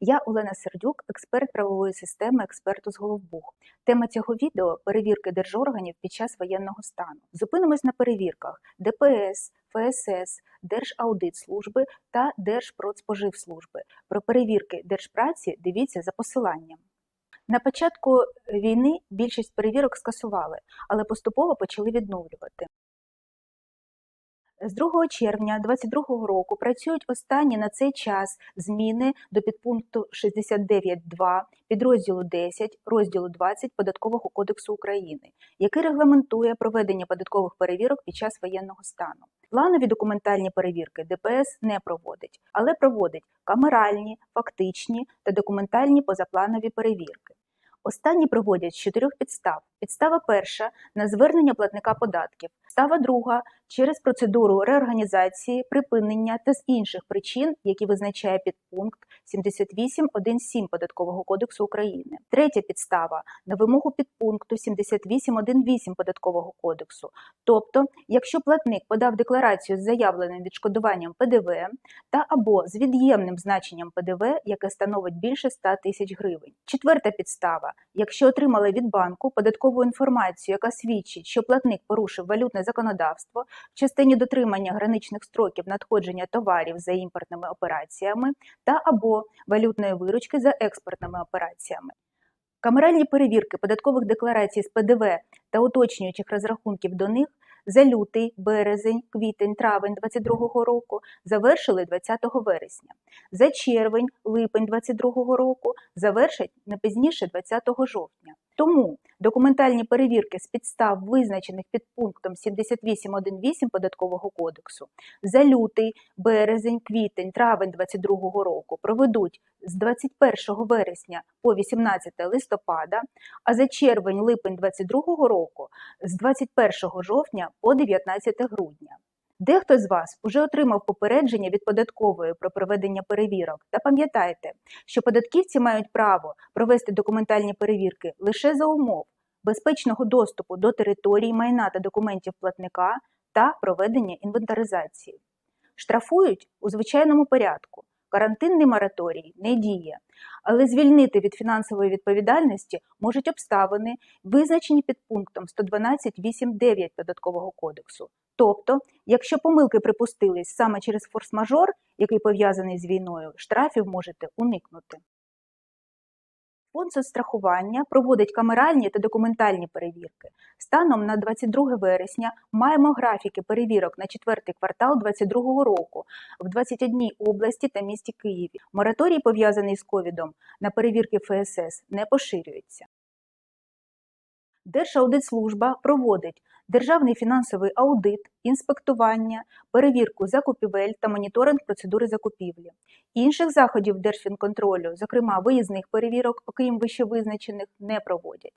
Я Олена Сердюк, експерт правової системи, експерт з Головбух. Тема цього відео перевірки держорганів під час воєнного стану. Зупинимось на перевірках ДПС, ФСС, Держаудитслужби та Держпродспоживслужби. Про перевірки держпраці дивіться за посиланням. На початку війни більшість перевірок скасували, але поступово почали відновлювати. З 2 червня 2022 року працюють останні на цей час зміни до підпункту 69.2 підрозділу 10 розділу 20 Податкового кодексу України, який регламентує проведення податкових перевірок під час воєнного стану. Планові документальні перевірки ДПС не проводить, але проводить камеральні, фактичні та документальні позапланові перевірки. Останні проводять з чотирьох підстав. Підстава перша на звернення платника податків, підстава друга через процедуру реорганізації, припинення та з інших причин, які визначає підпункт 78.1.7 Податкового кодексу України. Третя підстава на вимогу підпункту 78.1.8 Податкового кодексу. Тобто, якщо платник подав декларацію з заявленим відшкодуванням ПДВ та або з від'ємним значенням ПДВ, яке становить більше 100 тисяч гривень. Четверта підстава, якщо отримали від банку податкову інформацію, яка свідчить, що платник порушив валютне законодавство в частині дотримання граничних строків надходження товарів за імпортними операціями та або валютної виручки за експортними операціями. Камеральні перевірки податкових декларацій з ПДВ та уточнюючих розрахунків до них за лютий, березень, квітень, травень 2022 року завершили 20 вересня. За червень, липень 2022 року завершать не пізніше 20 жовтня. Тому документальні перевірки з підстав, визначених під пунктом 78.1.8 Податкового кодексу, за лютий, березень, квітень, травень 2022 року проведуть з 21 вересня по 18 листопада, а за червень, липень 2022 року з 21 жовтня по 19 грудня. Дехто з вас уже отримав попередження від податкової про проведення перевірок. Та пам'ятайте, що податківці мають право провести документальні перевірки лише за умов безпечного доступу до території майна та документів платника та проведення інвентаризації. Штрафують у звичайному порядку. Карантинний мораторій не діє, але звільнити від фінансової відповідальності можуть обставини, визначені під пунктом 112.8.9 Податкового кодексу. Тобто, якщо помилки припустились саме через форс-мажор, який пов'язаний з війною, штрафів можете уникнути. Фонд соцстрахування проводить камеральні та документальні перевірки. Станом на 22 вересня маємо графіки перевірок на четвертий квартал 2022 року в 21 області та місті Києві. Мораторій, пов'язаний з ковідом, на перевірки ФСС не поширюється. Держаудитслужба проводить державний фінансовий аудит, інспектування, перевірку закупівель та моніторинг процедури закупівлі. Інших заходів Держфінконтролю, зокрема виїзних перевірок, окрім вищевизначених, не проводять.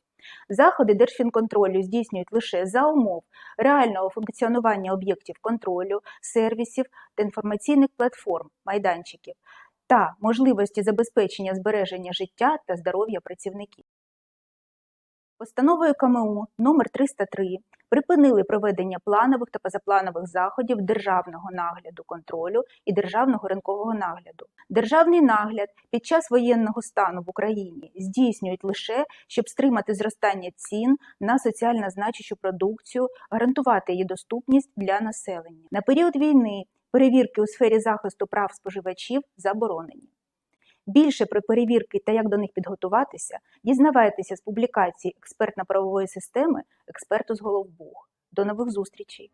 Заходи Держфінконтролю здійснюють лише за умов реального функціонування об'єктів контролю, сервісів та інформаційних платформ, майданчиків та можливості забезпечення збереження життя та здоров'я працівників. Постановою КМУ номер 303 припинили проведення планових та позапланових заходів державного нагляду контролю і державного ринкового нагляду. Державний нагляд під час воєнного стану в Україні здійснюють лише, щоб стримати зростання цін на соціально значущу продукцію, гарантувати її доступність для населення. На період війни перевірки у сфері захисту прав споживачів заборонені. Більше про перевірки та як до них підготуватися, дізнавайтеся з публікації експертно-правової системи експерту з Головбух. До нових зустрічей!